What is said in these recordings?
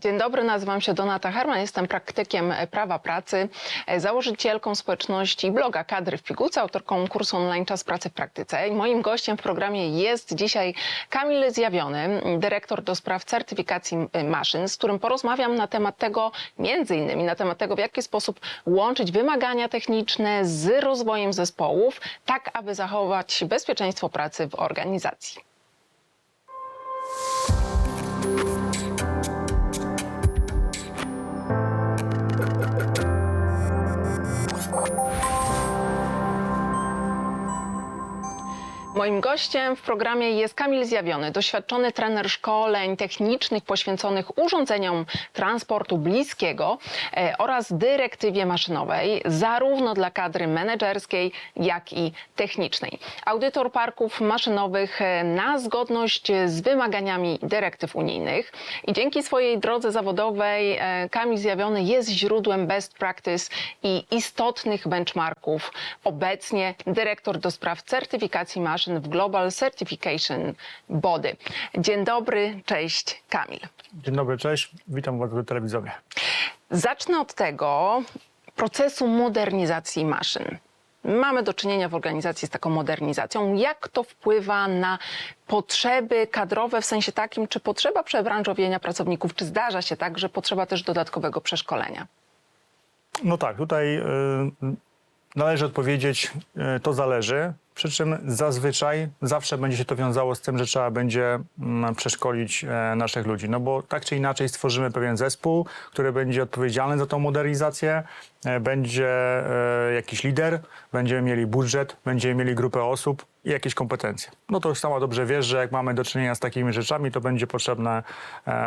Dzień dobry, nazywam się Donata Herman, jestem praktykiem prawa pracy, e, założycielką społeczności bloga Kadry w Pigułce, autorką kursu online Czas Pracy w Praktyce. I moim gościem w programie jest dzisiaj Kamil Zjawiony, dyrektor do spraw certyfikacji e, maszyn, z którym porozmawiam na temat tego, między innymi na temat tego, w jaki sposób łączyć wymagania techniczne z rozwojem zespołów, tak aby zachować bezpieczeństwo pracy w organizacji. Moim gościem w programie jest Kamil Zjawiony, doświadczony trener szkoleń technicznych poświęconych urządzeniom transportu bliskiego e, oraz dyrektywie maszynowej, zarówno dla kadry menedżerskiej, jak i technicznej. Audytor parków maszynowych e, na zgodność z wymaganiami dyrektyw unijnych i dzięki swojej drodze zawodowej e, Kamil Zjawiony jest źródłem best practice i istotnych benchmarków. Obecnie dyrektor do spraw certyfikacji maszyn w Global Certification Body. Dzień dobry, cześć Kamil. Dzień dobry, cześć. Witam Was w telewizowie. Zacznę od tego procesu modernizacji maszyn. Mamy do czynienia w organizacji z taką modernizacją. Jak to wpływa na potrzeby kadrowe w sensie takim, czy potrzeba przebranżowienia pracowników, czy zdarza się tak, że potrzeba też dodatkowego przeszkolenia? No tak, tutaj y, należy odpowiedzieć, y, to zależy. Przy czym zazwyczaj zawsze będzie się to wiązało z tym, że trzeba będzie mm, przeszkolić e, naszych ludzi. No bo tak czy inaczej stworzymy pewien zespół, który będzie odpowiedzialny za tą modernizację, e, będzie e, jakiś lider, będziemy mieli budżet, będziemy mieli grupę osób i jakieś kompetencje. No to już sama dobrze wiesz, że jak mamy do czynienia z takimi rzeczami, to będzie potrzebne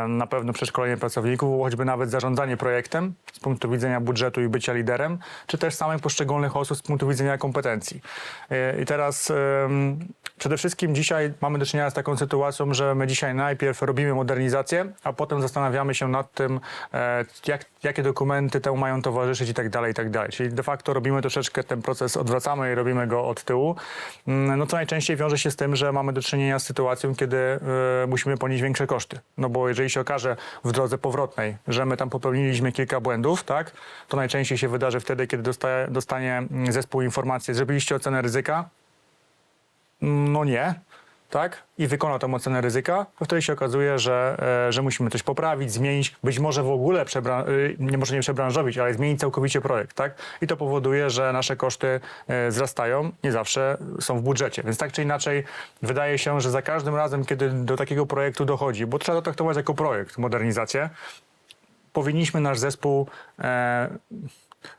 na pewno przeszkolenie pracowników, choćby nawet zarządzanie projektem z punktu widzenia budżetu i bycia liderem, czy też samych poszczególnych osób z punktu widzenia kompetencji. I teraz em, przede wszystkim dzisiaj mamy do czynienia z taką sytuacją, że my dzisiaj najpierw robimy modernizację, a potem zastanawiamy się nad tym, e, jak, jakie dokumenty temu mają towarzyszyć i tak dalej, i tak dalej. Czyli de facto robimy troszeczkę ten proces, odwracamy i robimy go od tyłu. Mm, No co najczęściej wiąże się z tym, że mamy do czynienia z sytuacją, kiedy e, musimy ponieść większe koszty. No bo jeżeli się okaże w drodze powrotnej, że my tam popełniliśmy kilka błędów, tak, to najczęściej się wydarzy wtedy, kiedy dostaje, dostanie mm, zespół informację, zrobiliście ocenę ryzyka, no nie, tak? I wykona tą ocenę ryzyka, to wtedy się okazuje, że, e, że musimy coś poprawić, zmienić, być może w ogóle przebra- y, nie może nie przebranżowić, ale zmienić całkowicie projekt, tak? I to powoduje, że nasze koszty e, wzrastają, nie zawsze są w budżecie. Więc tak czy inaczej wydaje się, że za każdym razem, kiedy do takiego projektu dochodzi, bo trzeba to traktować jako projekt, modernizację, powinniśmy nasz zespół e,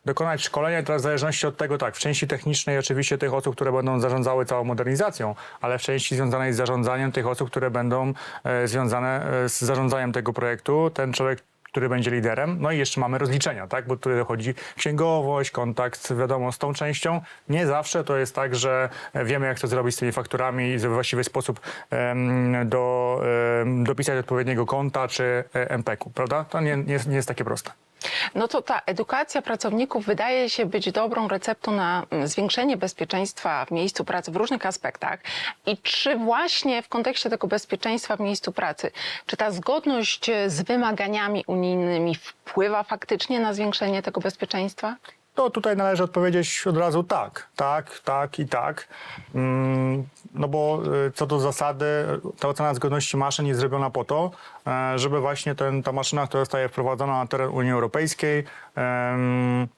dokonać szkolenia. Teraz w zależności od tego, tak, w części technicznej oczywiście tych osób, które będą zarządzały całą modernizacją, ale w części związanej z zarządzaniem tych osób, które będą e, związane e, z zarządzaniem tego projektu, ten człowiek który będzie liderem. No i jeszcze mamy rozliczenia, tak? Bo tutaj dochodzi księgowość, kontakt, wiadomo, z tą częścią. Nie zawsze to jest tak, że wiemy, jak to zrobić z tymi fakturami i w właściwy sposób em, do, em, dopisać odpowiedniego konta czy e, MPK-u, prawda? To nie, nie, nie jest takie proste. No to ta edukacja pracowników wydaje się być dobrą receptą na mm, zwiększenie bezpieczeństwa w miejscu pracy w różnych aspektach. I czy właśnie w kontekście tego bezpieczeństwa w miejscu pracy, czy ta zgodność z wymaganiami unijnymi wpływa faktycznie na zwiększenie tego bezpieczeństwa? Tutaj należy odpowiedzieć od razu tak, tak, tak i tak. Mm, No bo y, co do zasady, ta ocena zgodności maszyn jest zrobiona po to, e, żeby właśnie ten, ta maszyna, która zostaje wprowadzona na teren Unii Europejskiej,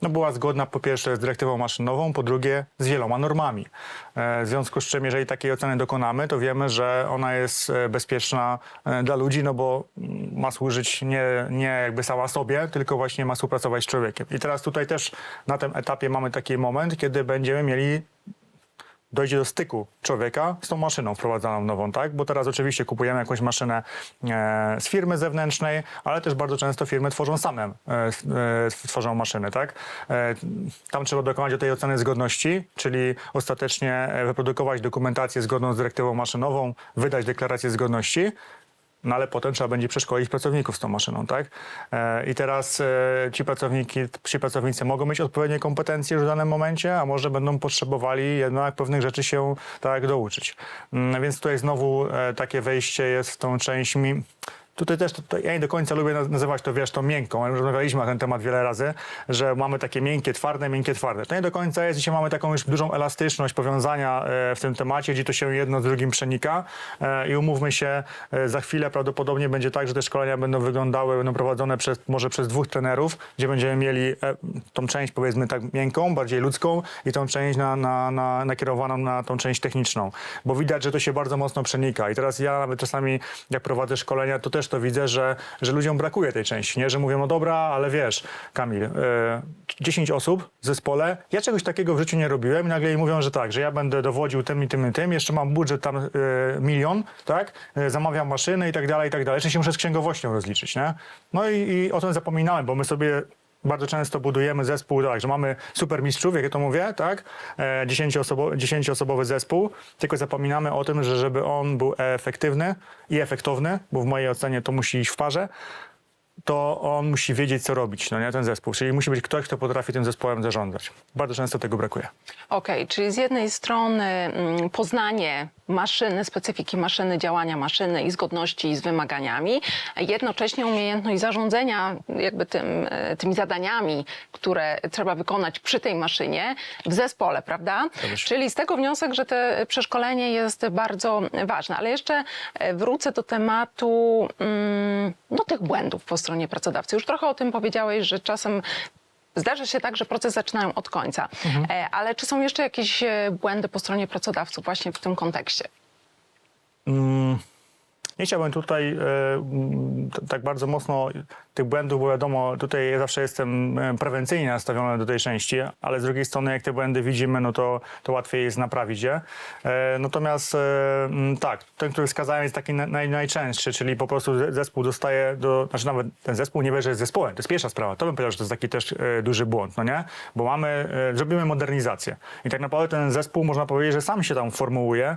no była zgodna po pierwsze z dyrektywą maszynową, po drugie z wieloma normami. E, W związku z czym, jeżeli takiej oceny dokonamy, to wiemy, że ona jest e, bezpieczna dla ludzi, no bo mm, ma służyć nie, nie jakby sama sobie, tylko właśnie ma współpracować z człowiekiem. I teraz tutaj też na tym etapie mamy taki moment, kiedy będziemy mieli dojdzie do styku człowieka z tą maszyną wprowadzaną nową, tak? Bo teraz oczywiście kupujemy jakąś maszynę e, z firmy zewnętrznej, ale też bardzo często firmy tworzą same, e, e, tworzą maszyny, tak? E, tam trzeba dokonać tej oceny zgodności, czyli ostatecznie wyprodukować dokumentację zgodną z dyrektywą maszynową, wydać deklarację zgodności, no ale potem trzeba będzie przeszkolić pracowników z tą maszyną, tak? E, I teraz e, ci pracowniki, ci pracownicy mogą mieć odpowiednie kompetencje już w danym momencie, a może będą potrzebowali jednak pewnych rzeczy się tak douczyć. Mm, Więc tutaj znowu e, takie wejście jest w tą część mi, Tutaj też, ja nie do końca lubię naz- nazywać to, wiesz, to miękką. Rozmawialiśmy na ten temat wiele razy, że mamy takie miękkie, twarde, miękkie, twarde. To nie do końca jest. Dzisiaj mamy taką już dużą elastyczność powiązania e, w tym temacie, gdzie to się jedno z drugim przenika. E, I umówmy się, e, za chwilę prawdopodobnie będzie tak, że te szkolenia będą wyglądały, będą prowadzone przez, może przez dwóch trenerów, gdzie będziemy mieli tą część, powiedzmy tak, miękką, bardziej ludzką i tą część na, na, na, nakierowaną na tą część techniczną. Bo widać, że to się bardzo mocno przenika. I teraz ja nawet czasami, jak prowadzę szkolenia, to też to widzę, że, że ludziom brakuje tej części, nie? Że mówią, no dobra, ale wiesz, Kamil, e, 10 osób w zespole, ja czegoś takiego w życiu nie robiłem i nagle jej mówią, że tak, że ja będę dowodził tym i tym i tym, jeszcze mam budżet tam e, milion, tak? E, zamawiam maszyny i tak dalej, i tak dalej. Jeszcze się muszę z księgowością rozliczyć, nie? No i, i o tym zapominałem, bo my sobie bardzo często budujemy zespół tak, że mamy super mistrzów, jak ja to mówię, tak? E, 10-osobo- 10-osobowy zespół, tylko zapominamy o tym, że żeby on był efektywny i efektowny, bo w mojej ocenie to musi iść w parze, to on musi wiedzieć, co robić, no nie, ten zespół. Czyli musi być ktoś, kto potrafi tym zespołem zarządzać. Bardzo często tego brakuje. Okej, czyli z jednej strony mm, poznanie maszyny, specyfiki maszyny, działania maszyny i zgodności z wymaganiami, a jednocześnie umiejętność zarządzania jakby tym, e, tymi zadaniami, które trzeba wykonać przy tej maszynie w zespole, prawda? Zgadza się. Czyli z tego wniosek, że te przeszkolenie jest bardzo ważne. Ale jeszcze e, wrócę do tematu mm, no, tych błędów po stronie pracodawcy. Już trochę o tym powiedziałeś, że czasem Zdarza się tak, że proces zaczynają od końca. E, Ale czy są jeszcze jakieś e, błędy po stronie pracodawców właśnie w tym kontekście? Nie chciałbym tutaj e, tak bardzo mocno tych błędów, bo wiadomo, tutaj ja zawsze jestem e, prewencyjnie nastawiony do tej części, ale z drugiej strony, jak te błędy widzimy, no to, to łatwiej jest naprawić je. E, natomiast tak, ten, który wskazałem, jest taki na- naj, najczęstszy, czyli po prostu ze- zespół dostaje do, znaczy nawet ten zespół nie wie, że jest zespołem. To jest pierwsza sprawa. To bym powiedział, że to jest taki też duży błąd, no nie? Bo mamy, zrobimy modernizację. I tak naprawdę ten zespół, można powiedzieć, że sam się tam formułuje,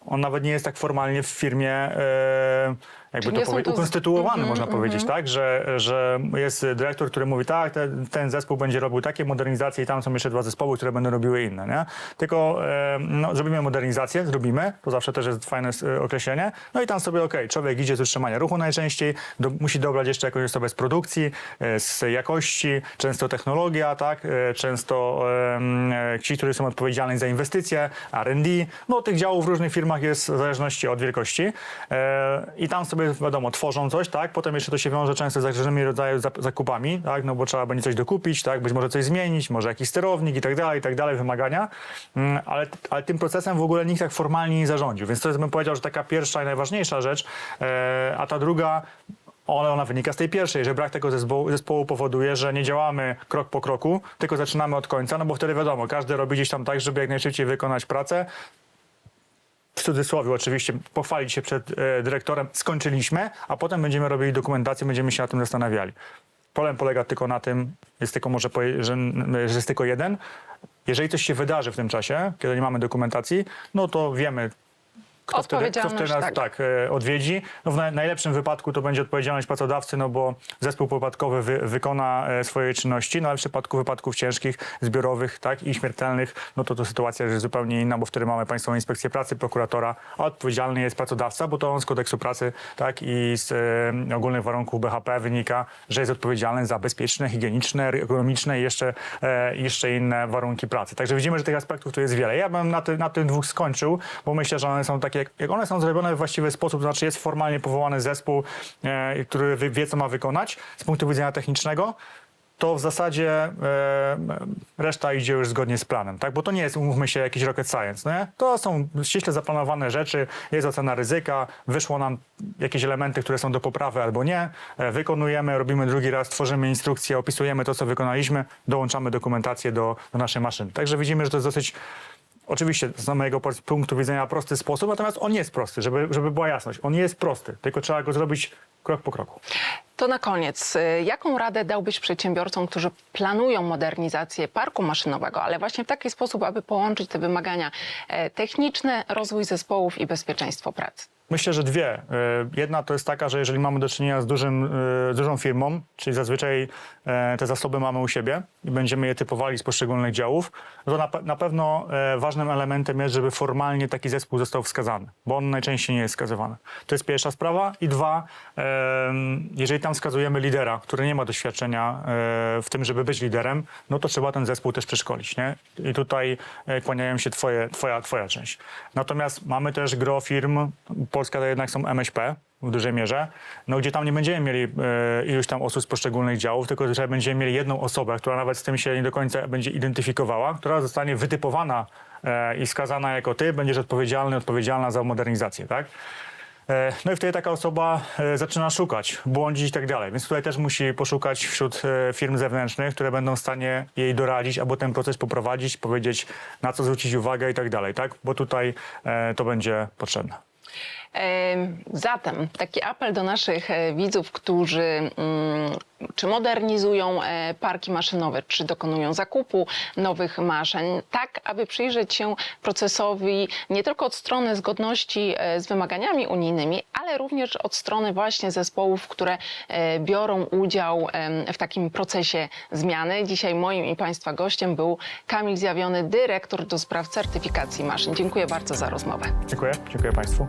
on nawet nie jest tak formalnie w firmie, e, jakby Czyli to to z- ukonstytuowany, Mhm, można powiedzieć, tak? Że, że jest dyrektor, który mówi, tak, ten, ten zespół będzie robił takie modernizacje i tam są jeszcze dwa zespoły, które będą robiły inne, nie? Tylko e, no, zrobimy modernizację, zrobimy, to zawsze też jest fajne e, określenie, no i tam sobie, okej, człowiek idzie z utrzymania ruchu najczęściej, do, musi dobrać jeszcze jakąś osobę z produkcji, e, z jakości, często technologia, tak? E, często e, e, ci, którzy są odpowiedzialni za inwestycje, R&D, no tych działów w różnych firmach jest w zależności od wielkości e, i tam sobie, wiadomo, tworzą coś, tak? Potem jeszcze to się wiąże często z różnymi rodzajami zakupami, tak? No bo trzeba będzie coś dokupić, tak? Być może coś zmienić, może jakiś sterownik i tak dalej, i tak dalej, wymagania, Mm, ale, ale tym procesem w ogóle nikt tak formalnie nie zarządził, więc to jest, bym powiedział, że taka pierwsza i najważniejsza rzecz, e, a ta druga, ona, ona wynika z tej pierwszej, że brak tego zespołu, zespołu powoduje, że nie działamy krok po kroku, tylko zaczynamy od końca, no bo wtedy wiadomo, każdy robi gdzieś tam tak, żeby jak najszybciej wykonać pracę, w cudzysłowie oczywiście, pochwalić się przed e, dyrektorem, skończyliśmy, a potem będziemy robili dokumentację, będziemy się na tym zastanawiali. Problem polega tylko na tym, jest tylko może, że, że jest tylko jeden. Jeżeli coś się wydarzy w tym czasie, kiedy nie mamy dokumentacji, no to wiemy, kto wtedy, kto wtedy nas Odpowiedzialność, tak. e, odwiedzi. No w naj, najlepszym wypadku to będzie odpowiedzialność pracodawcy, no bo zespół popadkowy wy, wykona e, swoje czynności, no ale w przypadku wypadków ciężkich, zbiorowych tak, i śmiertelnych, no to to sytuacja jest zupełnie inna, bo wtedy mamy Państwową Inspekcję Pracy, prokuratora, a odpowiedzialny jest pracodawca, bo to on z kodeksu pracy tak, i z ogólnych warunków BHP wynika, że jest odpowiedzialny za bezpieczne, higieniczne, ekonomiczne i jeszcze, e, jeszcze inne warunki pracy. Także widzimy, że tych aspektów tu jest wiele. Ja bym na, ty, na tych dwóch skończył, bo myślę, że one są takie, jak, jak one są zrobione w właściwy sposób, to znaczy jest formalnie powołany zespół, e, który wie, co ma wykonać z punktu widzenia technicznego, to w zasadzie e, reszta idzie już zgodnie z planem, tak? Bo to nie jest, umówmy się, jakiś rocket science, nie? To są ściśle zaplanowane rzeczy, jest ocena ryzyka, wyszło nam jakieś elementy, które są do poprawy albo nie, e, wykonujemy, robimy drugi raz, tworzymy instrukcję, opisujemy to, co wykonaliśmy, dołączamy dokumentację do, do naszej maszyny. Także widzimy, że to jest dosyć Oczywiście z mojego punktu widzenia prosty sposób, natomiast on jest prosty, żeby, żeby była jasność. On jest prosty, tylko trzeba go zrobić krok po kroku. To na koniec, y, jaką radę dałbyś przedsiębiorcom, którzy planują modernizację parku maszynowego, ale właśnie w taki sposób, aby połączyć te wymagania e, techniczne, rozwój zespołów i bezpieczeństwo pracy? Myślę, że dwie. E, Jedna to jest taka, że jeżeli mamy do czynienia z, dużym, e, dużą firmą, czyli zazwyczaj e, te zasoby mamy u siebie i będziemy je typowali z poszczególnych działów, no to na, na pewno ważnym elementem jest, żeby formalnie taki zespół został wskazany, bo on najczęściej nie jest wskazywany. To jest pierwsza sprawa. I dwa, jeżeli tam wskazujemy lidera, który nie ma doświadczenia w tym, żeby być liderem, no to trzeba ten zespół też przeszkolić. Nie? I tutaj kłaniają się twoje, twoja, twoja część. Natomiast mamy też gro firm, Polska to jednak są MŚP w dużej mierze, no gdzie tam nie będziemy mieli e, iluś tam osób z poszczególnych działów, tylko że będziemy mieli jedną osobę, która nawet z tym się nie do końca będzie identyfikowała, która zostanie wytypowana e, i skazana jako ty, będziesz odpowiedzialny, odpowiedzialna za modernizację, tak? E, No i wtedy taka osoba e, zaczyna szukać, błądzić i tak dalej. Więc tutaj też musi poszukać wśród e, firm zewnętrznych, które będą w stanie jej doradzić albo ten proces poprowadzić, powiedzieć na co zwrócić uwagę i tak dalej, tak? Bo tutaj to będzie potrzebne. Em, Zatem taki apel do naszych e, widzów, którzy mm, czy modernizują e, parki maszynowe, czy dokonują zakupu nowych maszyn, tak aby przyjrzeć się procesowi nie tylko od strony zgodności e, z wymaganiami unijnymi, ale również od strony właśnie zespołów, które biorą udział w takim procesie zmiany. Dzisiaj moim i Państwa gościem był Kamil Zjawiony, dyrektor do spraw certyfikacji maszyn. Dziękuję bardzo za rozmowę. Dziękuję, dziękuję Państwu.